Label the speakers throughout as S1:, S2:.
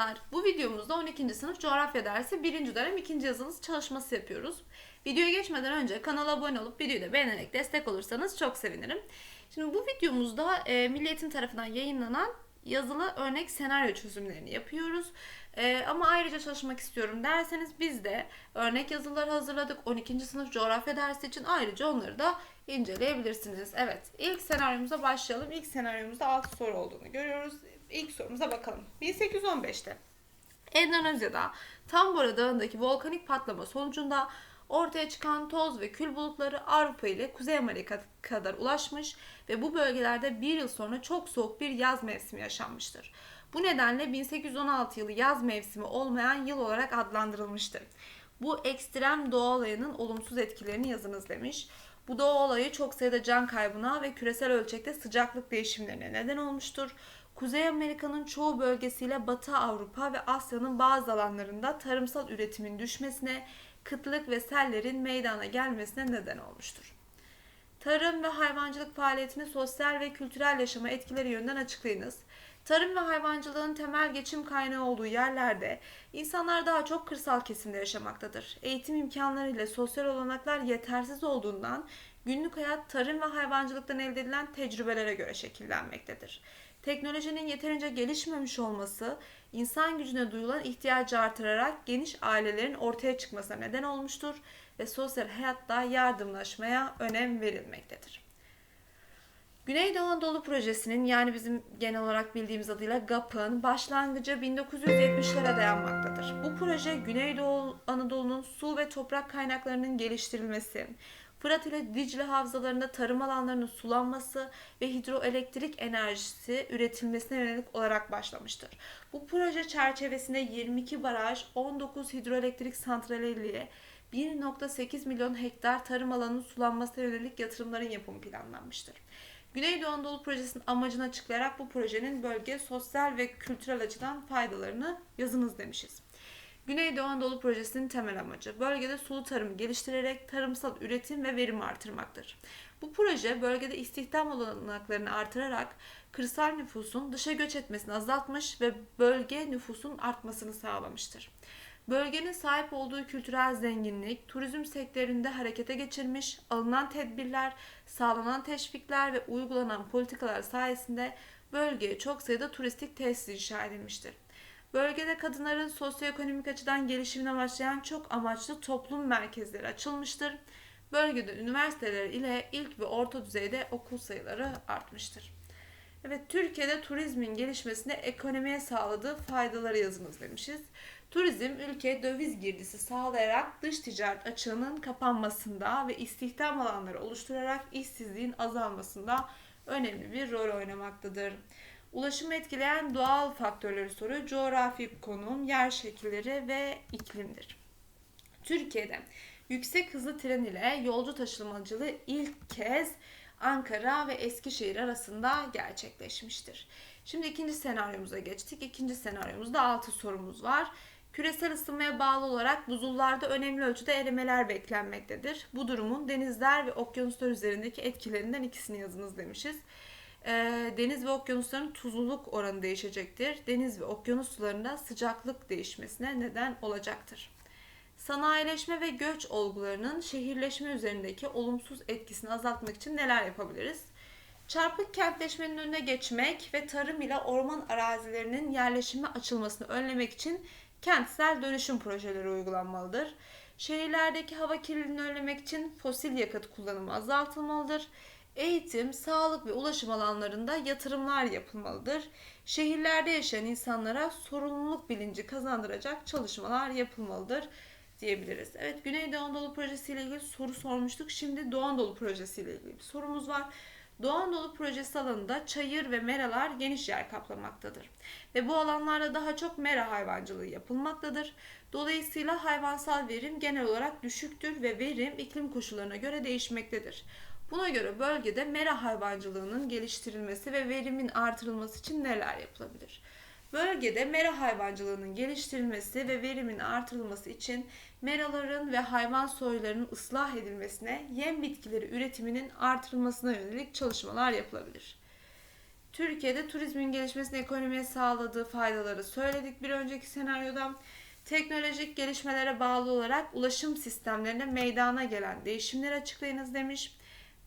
S1: Merhabalar. Bu videomuzda 12. sınıf coğrafya dersi 1. dönem 2. yazılı çalışması yapıyoruz. Videoya geçmeden önce kanala abone olup videoyu da beğenerek destek olursanız çok sevinirim. Şimdi bu videomuzda e, Milli Eğitim tarafından yayınlanan yazılı örnek senaryo çözümlerini yapıyoruz. E, ama ayrıca çalışmak istiyorum derseniz biz de örnek yazılar hazırladık. 12. sınıf coğrafya dersi için ayrıca onları da inceleyebilirsiniz. Evet ilk senaryomuza başlayalım. İlk senaryomuzda 6 soru olduğunu görüyoruz. İlk sorumuza bakalım. 1815'te Endonezya'da Tambora Dağı'ndaki volkanik patlama sonucunda ortaya çıkan toz ve kül bulutları Avrupa ile Kuzey Amerika kadar ulaşmış ve bu bölgelerde bir yıl sonra çok soğuk bir yaz mevsimi yaşanmıştır. Bu nedenle 1816 yılı yaz mevsimi olmayan yıl olarak adlandırılmıştır. Bu ekstrem doğa olayının olumsuz etkilerini yazınız demiş. Bu doğa olayı çok sayıda can kaybına ve küresel ölçekte sıcaklık değişimlerine neden olmuştur. Kuzey Amerika'nın çoğu bölgesiyle Batı Avrupa ve Asya'nın bazı alanlarında tarımsal üretimin düşmesine, kıtlık ve sellerin meydana gelmesine neden olmuştur. Tarım ve hayvancılık faaliyetini sosyal ve kültürel yaşama etkileri yönünden açıklayınız. Tarım ve hayvancılığın temel geçim kaynağı olduğu yerlerde insanlar daha çok kırsal kesimde yaşamaktadır. Eğitim imkanları ile sosyal olanaklar yetersiz olduğundan günlük hayat tarım ve hayvancılıktan elde edilen tecrübelere göre şekillenmektedir. Teknolojinin yeterince gelişmemiş olması insan gücüne duyulan ihtiyacı artırarak geniş ailelerin ortaya çıkmasına neden olmuştur ve sosyal hayatta yardımlaşmaya önem verilmektedir. Güneydoğu Anadolu Projesi'nin yani bizim genel olarak bildiğimiz adıyla GAP'ın başlangıcı 1970'lere dayanmaktadır. Bu proje Güneydoğu Anadolu'nun su ve toprak kaynaklarının geliştirilmesi, Fırat ile Dicle havzalarında tarım alanlarının sulanması ve hidroelektrik enerjisi üretilmesine yönelik olarak başlamıştır. Bu proje çerçevesinde 22 baraj, 19 hidroelektrik santraliyle 1.8 milyon hektar tarım alanının sulanmasına yönelik yatırımların yapımı planlanmıştır. Güneydoğu Anadolu Projesi'nin amacını açıklayarak bu projenin bölge sosyal ve kültürel açıdan faydalarını yazınız demişiz. Güneydoğu Anadolu Projesi'nin temel amacı bölgede sulu tarımı geliştirerek tarımsal üretim ve verim artırmaktır. Bu proje bölgede istihdam olanaklarını artırarak kırsal nüfusun dışa göç etmesini azaltmış ve bölge nüfusun artmasını sağlamıştır. Bölgenin sahip olduğu kültürel zenginlik, turizm sektöründe harekete geçirmiş, alınan tedbirler, sağlanan teşvikler ve uygulanan politikalar sayesinde bölgeye çok sayıda turistik tesis inşa edilmiştir. Bölgede kadınların sosyoekonomik açıdan gelişimine başlayan çok amaçlı toplum merkezleri açılmıştır. Bölgede üniversiteler ile ilk ve orta düzeyde okul sayıları artmıştır. Evet, Türkiye'de turizmin gelişmesine ekonomiye sağladığı faydaları yazınız demişiz. Turizm ülkeye döviz girdisi sağlayarak dış ticaret açığının kapanmasında ve istihdam alanları oluşturarak işsizliğin azalmasında önemli bir rol oynamaktadır. Ulaşımı etkileyen doğal faktörleri soruyor. Coğrafi konum, yer şekilleri ve iklimdir. Türkiye'de yüksek hızlı tren ile yolcu taşımacılığı ilk kez Ankara ve Eskişehir arasında gerçekleşmiştir. Şimdi ikinci senaryomuza geçtik. İkinci senaryomuzda 6 sorumuz var. Küresel ısınmaya bağlı olarak buzullarda önemli ölçüde erimeler beklenmektedir. Bu durumun denizler ve okyanuslar üzerindeki etkilerinden ikisini yazınız demişiz. E, deniz ve okyanusların tuzluluk oranı değişecektir. Deniz ve okyanus sularında sıcaklık değişmesine neden olacaktır. Sanayileşme ve göç olgularının şehirleşme üzerindeki olumsuz etkisini azaltmak için neler yapabiliriz? Çarpık kentleşmenin önüne geçmek ve tarım ile orman arazilerinin yerleşime açılmasını önlemek için kentsel dönüşüm projeleri uygulanmalıdır. Şehirlerdeki hava kirliliğini önlemek için fosil yakıt kullanımı azaltılmalıdır. Eğitim, sağlık ve ulaşım alanlarında yatırımlar yapılmalıdır. Şehirlerde yaşayan insanlara sorumluluk bilinci kazandıracak çalışmalar yapılmalıdır diyebiliriz. Evet Güneydoğu Anadolu Projesi ile ilgili soru sormuştuk. Şimdi Doğu Anadolu Projesi ile ilgili bir sorumuz var. Doğu Anadolu Projesi alanında çayır ve meralar geniş yer kaplamaktadır. Ve bu alanlarda daha çok mera hayvancılığı yapılmaktadır. Dolayısıyla hayvansal verim genel olarak düşüktür ve verim iklim koşullarına göre değişmektedir. Buna göre bölgede mera hayvancılığının geliştirilmesi ve verimin artırılması için neler yapılabilir? Bölgede mera hayvancılığının geliştirilmesi ve verimin artırılması için meraların ve hayvan soylarının ıslah edilmesine, yem bitkileri üretiminin artırılmasına yönelik çalışmalar yapılabilir. Türkiye'de turizmin gelişmesine ekonomiye sağladığı faydaları söyledik bir önceki senaryoda. Teknolojik gelişmelere bağlı olarak ulaşım sistemlerinde meydana gelen değişimleri açıklayınız demiş.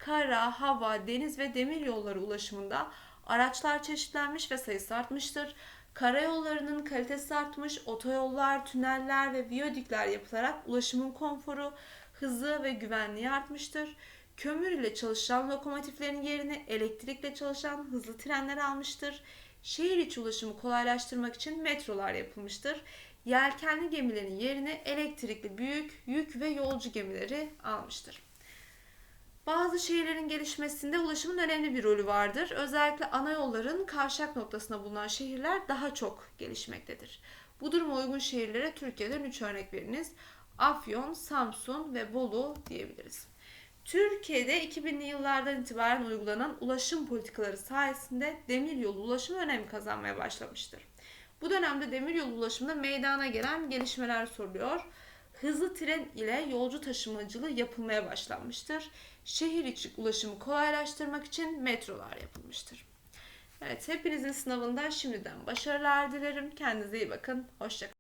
S1: Kara, hava, deniz ve demir yolları ulaşımında araçlar çeşitlenmiş ve sayısı artmıştır. Karayollarının kalitesi artmış, otoyollar, tüneller ve viyadükler yapılarak ulaşımın konforu, hızı ve güvenliği artmıştır. Kömür ile çalışan lokomotiflerin yerini elektrikle çalışan hızlı trenler almıştır. Şehir içi ulaşımı kolaylaştırmak için metrolar yapılmıştır. Yelkenli gemilerin yerini elektrikli büyük yük ve yolcu gemileri almıştır. Bazı şehirlerin gelişmesinde ulaşımın önemli bir rolü vardır. Özellikle ana yolların kavşak noktasında bulunan şehirler daha çok gelişmektedir. Bu duruma uygun şehirlere Türkiye'den 3 örnek veriniz. Afyon, Samsun ve Bolu diyebiliriz. Türkiye'de 2000'li yıllardan itibaren uygulanan ulaşım politikaları sayesinde demiryolu ulaşımı önem kazanmaya başlamıştır. Bu dönemde demiryolu ulaşımında meydana gelen gelişmeler soruluyor. Hızlı tren ile yolcu taşımacılığı yapılmaya başlanmıştır. Şehir içi ulaşımı kolaylaştırmak için metrolar yapılmıştır. Evet, hepinizin sınavında şimdiden başarılar dilerim. Kendinize iyi bakın. Hoşçakalın.